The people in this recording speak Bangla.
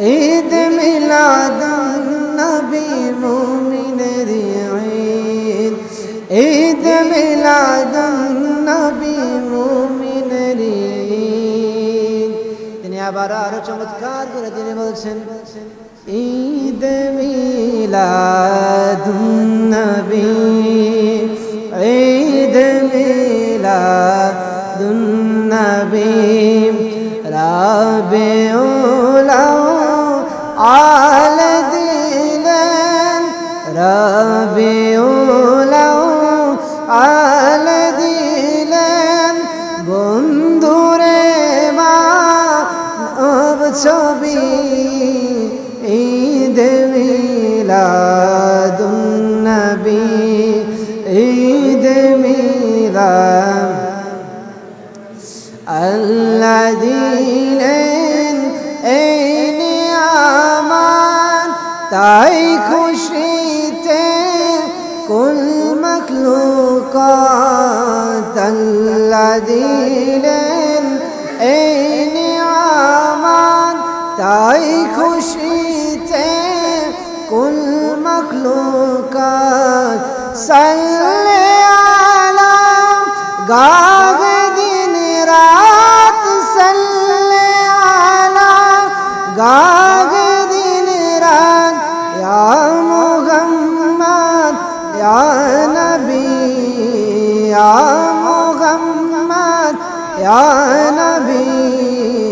ঈদ মিলাদ নবী মুমিনের ঈদ। ঈদ মিলাদ নবী মুমিনের ঈদ। তিনি আবার আরও চমৎকার করে তিনি বলছেন, ঈদ মিলাদ নবী। ঈদ মিলাদ নবী। রাবিউল আল দিলেন রাবিউল আল দিলেন বন্ধুরে মা ছবি, ঈদ মিলাদুন নবী, ঈদ মিলাদ। আল্লাহ দিলেন এই তাই খুশিতে কুল মখলুকাত আল্লাহ দিলেন, এই নিয়ামান তাই খুশিতে কুল মখলুকাত সাল্লে আলা গাগ ইয়া নবী।